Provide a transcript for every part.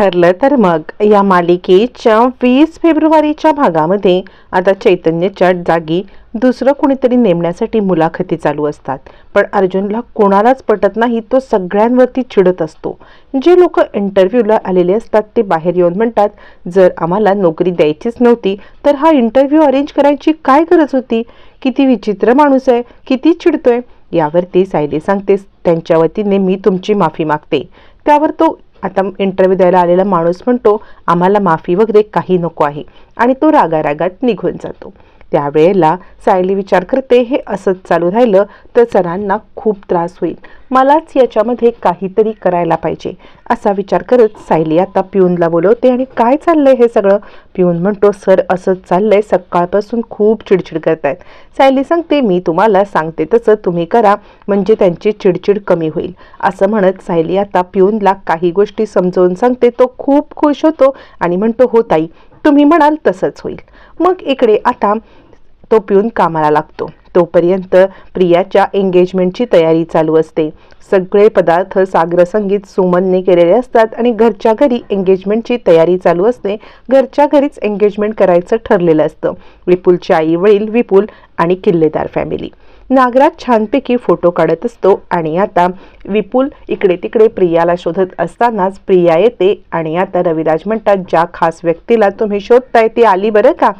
ठरलं तर मग या मालिकेच्या वीस फेब्रुवारीच्या भागामध्ये आता चैतन्याच्या जागी दुसरं कुणीतरी नेमण्यासाठी मुलाखती चालू असतात. पण अर्जुनला कोणालाच पटत नाही तो सगळ्यांवरती चिडत असतो. जे लोक इंटरव्ह्यूला आलेले असतात ते बाहेर येऊन म्हणतात जर आम्हाला नोकरी द्यायचीच नव्हती तर हा इंटरव्ह्यू अरेंज करायची काय गरज होती? किती विचित्र माणूस आहे किती चिडतोय. यावरती सायली सांगते त्यांच्या वतीने मी तुमची माफी मागते. त्यावर तो आता इंटरव्ह्यू द्यायला आलेला माणूस म्हणतो आम्हाला माफी वगैरे काही नको आहे. आणि तो रागारागात निघून जातो. त्यावेळेला सायली विचार करते हे असंच चालू राहिलं तर सरांना खूप त्रास होईल. मलाच याच्यामध्ये काहीतरी करायला पाहिजे. असा विचार करत सायली आता पिऊनला बोलवते आणि काय चाललंय हे सगळं? पिऊन म्हणतो सर असंच चाललंय. सकाळपासून खूप चिडचिड करतायत. सायली सांगते मी तुम्हाला सांगते तसं तुम्ही करा म्हणजे त्यांची चिडचिड कमी होईल. असं म्हणत सायली आता पिऊनला काही गोष्टी समजावून सांगते तो खूप खुश होतो आणि म्हणतो हो ताई तुम्ही म्हणाल तसंच होईल. मग इकडे आता तो पिऊन कामाला लागतो. तोपर्यंत प्रियाच्या एंगेजमेंटची तयारी चालू असते. सगळे पदार्थ सागरसंगीत सुमनने केलेले असतात आणि घरच्या घरी एंगेजमेंटची तयारी चालू असते घरच्या घरीच एंगेजमेंट करायचं ठरलेलं असतं. विपुलचे आई वडील विपुल आणि किल्लेदार फॅमिली नागराज छानपैकी फोटो काढत असतो आणि आता विपुल इकडे तिकडे प्रियाला शोधत असतानाच प्रिया येते आणि आता रविराज म्हणतात ज्या खास व्यक्तीला तुम्ही शोधताय ती आली बरं का?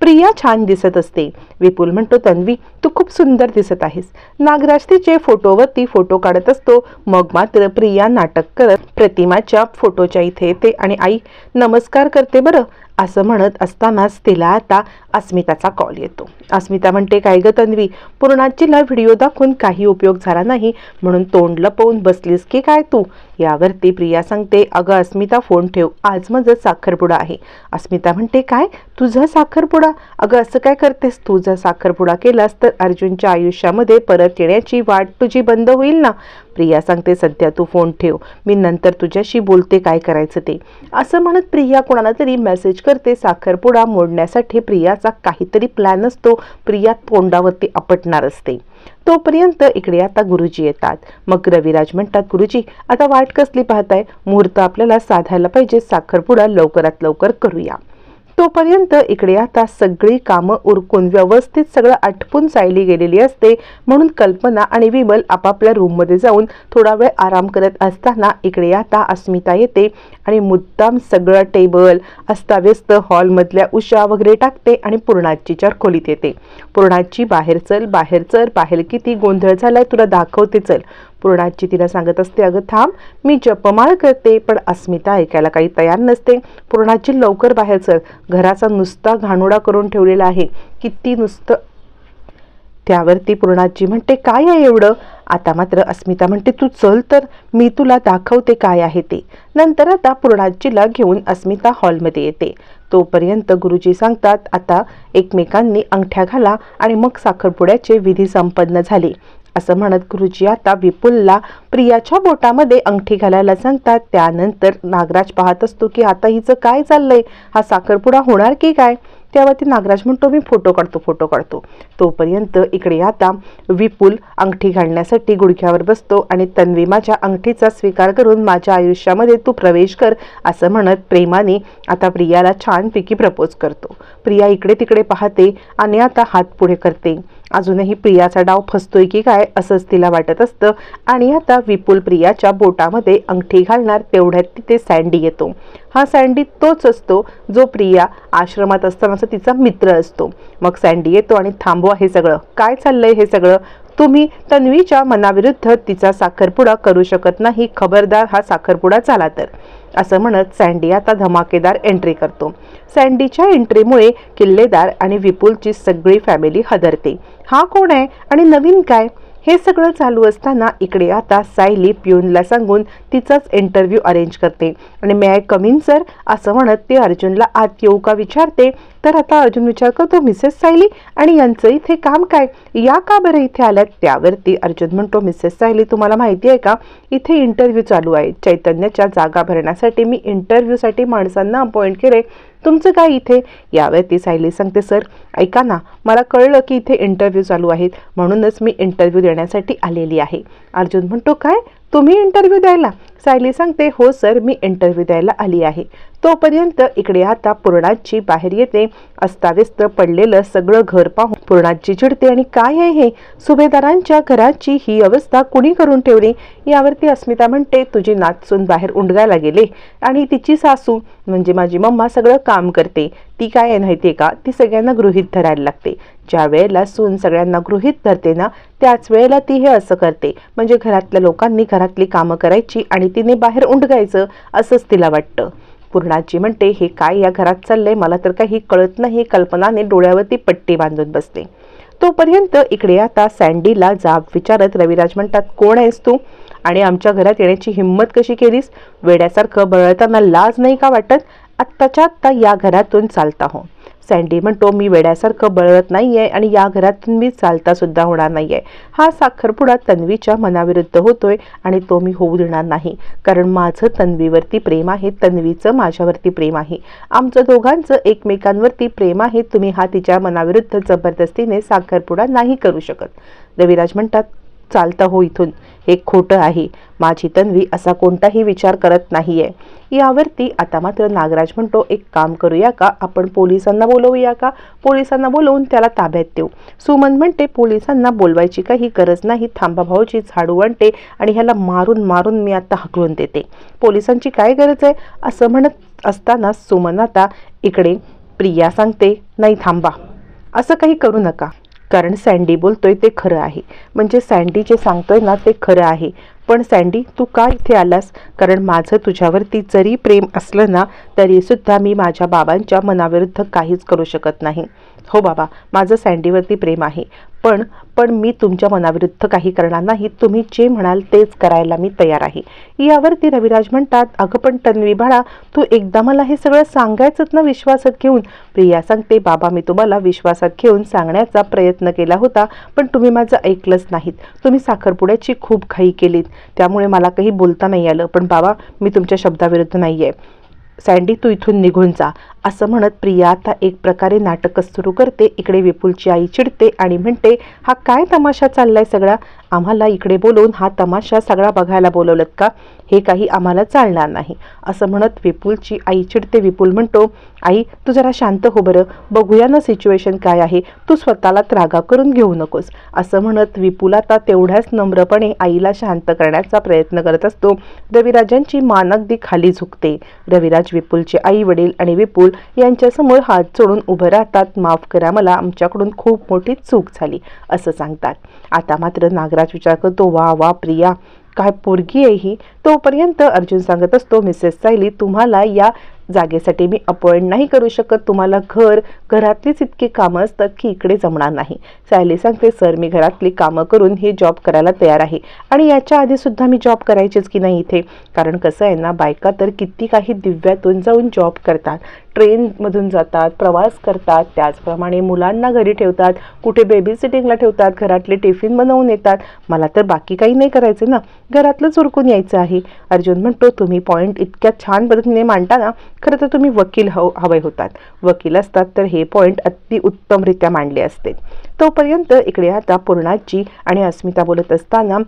प्रिया छान दिसत असते. विपुल म्हणतो तन्वी तू खूप सुंदर दिसत आहेस. नागराज तिचे फोटोवरती फोटो काढत असतो. मग मात्र प्रिया नाटक करत प्रतिमाच्या फोटोच्या इथे येते आणि आई नमस्कार करते बरं. असं म्हणत असतानाच तिला आता अस्मिताचा कॉल येतो. अस्मिता म्हणते काय ग तन्वी? पूर्णाजीला व्हिडिओ दाखवून काही उपयोग झाला नाही. म्हणून तोंड लपवून बसलीस की काय तू? यावरती प्रिया सांगते अगं अस्मिता फोन ठेव. आज माझं साखरपुडा आहे. अस्मिता म्हणते काय? तुझा साखरपुडा? अगं असं काय करतेस? तू जर साखरपुडा केलास तर अर्जुनच्या आयुष्यामध्ये परत येण्याची वाट तुझी बंद होईल ना? प्रिया सांगते सध्या तू फोन ठेव. मी नंतर तुझ्याशी बोलते काय करायचं ते. असं म्हणत प्रिया कोणाला तरी मेसेज करते. साखरपुडा मोडण्यासाठी प्रियाचा काहीतरी प्लॅन असतो. प्रिया तोंडावरती आपटणार असते. तोपर्यंत इकडे आता गुरुजी येतात. मग रविराज म्हणतात गुरुजी आता वाट कसली पाहताय? मुहूर्त आपल्याला साधायला पाहिजे. साखरपुडा लवकरात लवकर करूया. तोपर्यंत इकडे आता सगळी कामं उरकून व्यवस्थित सगळं आटपून चालली गेलेली असते म्हणून कल्पना आणि विमल आपापल्या रूममध्ये जाऊन थोडा वेळ आराम करत असताना इकडे आता अस्मिता येते आणि मुद्दाम सगळं टेबल अस्ताव्यस्त हॉलमधल्या उशा वगैरे टाकते आणि पूर्णाजीच्या खोलीत येते. पूर्णाची बाहेर चल बाहेर चल बाहेर किती गोंधळ झालाय तुला दाखवते चल. पूर्णाची तिला सांगत असते अगं थांब मी जपमाळ करते पण अस्मिता ऐकायला काही तयार नसते. पूर्णाची लवकर बाहेर चल. घराचा नुसता घाणोडा करून ठेवलेला आहे. किती नुसतं त्यावरती पूर्णाजी म्हणते काय आहे एवढं? आता मात्र अस्मिता म्हणते तू चल तर मी तुला दाखवते काय आहे ते. नंतर आता पूर्णाजीला घेऊन अस्मिता हॉलमध्ये येते. तोपर्यंत गुरुजी सांगतात आता एकमेकांनी अंगठ्या घाला आणि मग साखरपुड्याचे विधी संपन्न झाले. असं म्हणत गुरुजी आता विपुलला प्रियाच्या बोटामध्ये अंगठी घालायला सांगतात. त्यानंतर नागराज पाहत असतो की आता हिचं काय चाललंय? हा साखरपुडा होणार की काय? त्यावरती नागराज म्हणतो मी फोटो काढतो फोटो काढतो. तोपर्यंत इकडे आता विपुल अंगठी घालण्यासाठी गुडघ्यावर बसतो आणि तन्वी माझ्या अंगठीचा स्वीकार करून माझ्या आयुष्यामध्ये तू प्रवेश कर असं म्हणत प्रेमाने आता प्रियाला छानपैकी प्रपोज करतो. प्रिया इकडे तिकडे पाहते आणि आता हात पुढे करते. अजूनही प्रियाचा डाव फसतोय की काय असंच तिला वाटत असतं. आणि आता विपुल प्रियाच्या बोटामध्ये अंगठी घालणार तेवढ्यात तिथे सँडी येतो. हा सँडी तोच असतो जो प्रिया आश्रमात असतानाचा तिचा मित्र असतो. मग सँडी येतो आणि थांबवा हे सगळं. काय चाललंय हे सगळं? तुम्ही तन्वीच्या मनाविरुद्ध तिचा साखरपुडा करू शकत नाही. खबरदार हा साखरपुडा झाला तर. असं म्हणत सँडी आता धमाकेदार एंट्री करतो. सँडीच्या एंट्रीमुळे किल्लेदार आणि विपुलची सगळी फॅमिली हदरते. हा कोण आहे आणि नवीन काय? हे सगळं चालू असताना इकडे आता सायली पियूनला सांगून तिचाच इंटरव्ह्यू अरेंज करते. आणि मे आय कमिन सर असं म्हणत ती अर्जुनला आत येऊ का विचारते. तर आता अर्जुन विचार करतो मिसेस सायली आणि यांचं इथे काम काय? या का बरं इथे आल्यात? त्यावरती अर्जुन म्हणतो मिसेस सायली तुम्हाला माहिती आहे का? इथे इंटरव्ह्यू चालू आहे. चैतन्याच्या जागा भरण्यासाठी मी इंटरव्ह्यूसाठी माणसांना अपॉइंट केले. तुमचं काय इथे? यावरती सायली सांगते सर ऐका ना मला कळलं की इथे इंटरव्ह्यू चालू आहेत. म्हणूनच मी इंटरव्ह्यू देण्यासाठी आलेली आहे. अर्जुन म्हणतो काय? तुम्ही इंटरव्ह्यू द्यायला? सायली सांगते हो सर मी इंटरव्ह्यू द्यायला आली आहे. तोपर्यंत इकडे आता पूर्णाची बाहेर येते. अस्ताव्यस्त पडलेलं सगळं घर पाहून पूर्णाची चिडते आणि काय आहे हे? सुभेदारांच्या घराची ही अवस्था कुणी करून ठेवली? यावरती अस्मिता म्हणते तुझी नाचून बाहेर उंडगायला गेले आणि तिची सासू म्हणजे माझी मम्मा सगळं काम करते. ती काय आहे माहितीये का? ती सगळ्यांना गृहीत धरायला लागते. ज्या वेळेला सून सगळ्यांना गृहीत धरते ना त्याच वेळेला ती हे असं करते. म्हणजे घरातल्या लोकांनी घरातली कामं करायची आणि तिने बाहेर उंडगायचं असंच तिला वाटतं. पूर्णाजी म्हणते हे काय या घरात चाललंय? मला तर काही कळत नाही. कल्पनाने डोळ्यावरती पट्टी बांधून बसते तोपर्यंत इकडे आता सँडीला जाब विचारत रविराज म्हणतात कोण आहेस तू? आणि आमच्या घरात येण्याची हिंमत कशी केलीस? वेड्यासारखं बळताना लाज नाही का वाटत? आत्ताच्या आत्ता या घरातून चालता हो. सँडी म्हणतो मी वेड्यासारखं बळवत आहे आणि या घरातून मी चालतासुद्धा होणार नाही आहे हा साखरपुडा तन्वीच्या मनाविरुद्ध होतोय आणि तो मी होऊ देणार नाही. कारण माझं तन्वीवरती प्रेम आहे तन्वीचं माझ्यावरती प्रेम आहे. आमचं दोघांचं एकमेकांवरती प्रेम आहे तुम्ही हा तिच्या मनाविरुद्ध जबरदस्तीने साखरपुडा नाही करू शकत. रविराज म्हणतात चालतं हो इथून. हे खोटं आहे. माझी तन्वी असा कोणताही विचार करत नाहीये. यावरती आता मात्र नागराज म्हणतो एक काम करूया का? आपण पोलिसांना बोलवूया का? पोलिसांना बोलवून त्याला ताब्यात देऊ. सुमन म्हणते पोलिसांना बोलवायची काही गरज नाही. थांबा भाऊची झाडू आणते आणि ह्याला मारून मारून मी आता हकलून देते. पोलिसांची काय गरज आहे? असं म्हणत असताना सुमन आता इकडे प्रिया सांगते नाही थांबा. असं काही करू नका. कारण सँडी बोलतोय ते खरं आहे. म्हणजे सँडी जे सांगतोय ना ते खरं आहे. पण सँडी तू का इथे आलास? कारण माझं तुझ्यावरती जरी प्रेम असलं ना तरीसुद्धा मी माझ्या बाबांच्या मनाविरुद्ध काहीच करू शकत नाही. हो बाबा माझं सँडीवरती प्रेम आहे. पण पण मी तुमच्या मनाविरुद्ध काही करणार नाही तुम्ही जे म्हणाल तेच करायला मी तयार आहे. यावरती रविराज म्हणतात अगं पण तन्वी बाळा तू एकदा मला हे सगळं सांगायचंच ना विश्वासात घेऊन? प्रिया सांगते बाबा मी तुम्हाला विश्वासात घेऊन सांगण्याचा प्रयत्न केला होता पण तुम्ही माझं ऐकलंच नाहीत. तुम्ही साखरपुड्याची खूप घाई केलीत. त्यामुळे मला काही बोलता नाही आलं. पण बाबा मी तुमच्या शब्दाविरुद्ध नाही आहे सँडी तू इथून निघून जा असं म्हणत प्रिया आता एक प्रकारे नाटकच सुरू करते इकडे विपुलची आई चिडते आणि म्हणते हा काय तमाशा चाललाय सगळा? आम्हाला इकडे बोलवून हा तमाशा सगळा बघायला बोलवलं का? हे काही आम्हाला चालणार नाही. असं म्हणत विपुलची आई चिडते. विपुल म्हणतो आई तू जरा शांत हो बरं. बघूया ना सिच्युएशन काय आहे. तू स्वतःला त्रागा करून घेऊ नकोस. असं म्हणत विपुल आता तेवढ्याच नम्रपणे आईला शांत करण्याचा प्रयत्न करत असतो. रविराजांची मान अगदी खाली झुकते. रविराज विपुलचे आई वडील आणि विपुल यांच्यासमोर हात जोडून उभं राहतात. माफ करा मला आमच्याकडून खूप मोठी चूक झाली असं सांगतात. आता मात्र नागराज विचार करतो वा वा प्रिया काय पोरगी आहे ही? तोपर्यंत अर्जुन सांगत असतो मिसेस सायली तुम्हाला या जागेसाठी मी अपॉइंट नाही करू शकत. तुम्हाला घर घरातलीच इतकी कामं असतात की इकडे जमणार नाही. सायली सांगते सर मी घरातली कामं करून हे जॉब करायला तयार आहे आणि याच्या आधी सुद्धा मी जॉब करायचीच की नाही इथे. कारण कसं आहे ना बायका तर किती काही दिव्यातून जाऊन जॉब करतात. ट्रेनमधून जातात प्रवास करतात त्याचप्रमाणे मुलांना घरी ठेवतात कुठे बेबी सिटिंगला ठेवतात घरातले टिफिन बनवून येतात. मला तर बाकी काही नाही करायचं ना. घरातलंच उरकून यायचं आहे. अर्जुन म्हणतो तुम्ही पॉईंट इतक्या छान पद्धतीने मांडता ना खरं तर तुम्ही वकील हव हवे होतात. वकील असतात तर हे पॉईंट अति उत्तमरित्या मांडले असते. तोपर्यंत इकडे आता पूर्णाची आणि अस्मिता बोलत असताना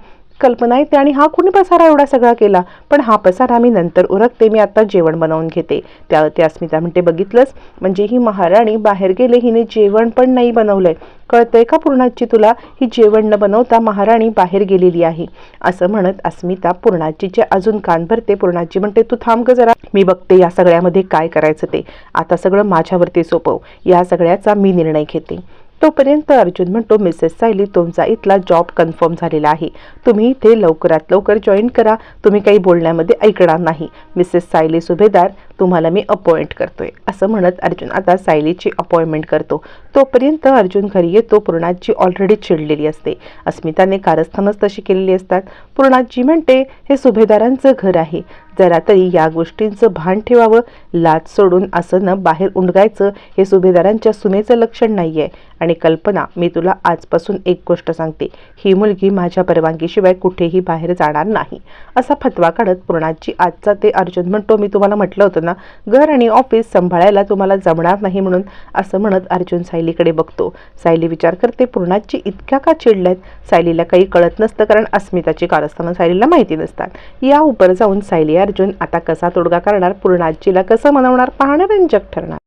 कल्पना येते आणि हा कुणी पसारा एवढा सगळा केला पण हा पसारा मी नंतर उरकते मी आता जेवण बनवून घेते. त्या ते अस्मिता म्हणते बघितलंस? म्हणजे ही महाराणी बाहेर गेले हिने जेवण पण नाही बनवलंय. कळतंय का पूर्णाची तुला? ही जेवण न बनवता महाराणी बाहेर गेलेली आहे. असं म्हणत अस्मिता पूर्णाजीचे अजून कान भरते पूर्णाजी म्हणते तू थांब ग जरा. मी बघते या सगळ्यामध्ये काय करायचं ते. आता सगळं माझ्यावरती सोपव. या सगळ्याचा मी निर्णय घेते. तोपर्यंत अर्जुन म्हणतो मिसेस सायली तुमचा इथला जॉब कन्फर्म झालेला आहे. तुम्ही इथे लवकरात लवकर जॉईन करा. तुम्ही काही बोलण्यामध्ये ऐकणार नाही. मिसेस सायली सुभेदार तुम्हाला मी अपॉइंट करतोय. असं म्हणत अर्जुन आता सायलीची अपॉइंटमेंट करतो. तोपर्यंत अर्जुन घरी येतो. पूर्णाजी ऑलरेडी चिडलेली असते. अस्मिताने कारस्थानच तशी केलेली असतात. पूर्णाजी म्हणते हे सुभेदारांचं घर आहे. जरा तरी या गोष्टींचं भान ठेवावं लाच सोडून असं न बाहेर उंडगायचं हे सुभेदारांच्या सुनेचं लक्षण नाही आहे आणि कल्पना मी तुला आजपासून एक गोष्ट सांगते. ही मुलगी माझ्या परवानगीशिवाय कुठेही बाहेर जाणार नाही. असा फतवा काढत पूर्णाची आजचा ते अर्जुन म्हणतो मी तुम्हाला म्हटलं होतं ना घर आणि ऑफिस सांभाळायला तुम्हाला जमणार नाही म्हणून असं म्हणत अर्जुन सायलीकडे बघतो. सायली विचार करते पूर्णाची इतक्या का चिडल्यात? सायलीला काही कळत नसतं कारण अस्मिताची कारस्थानं सायलीला माहिती नसतात. या उपर जाऊन सायली अर्जुन आता कसा तोडगा करणार? पूर्णाजीला कसं मनवणार? पाहणं रंजक ठरणार.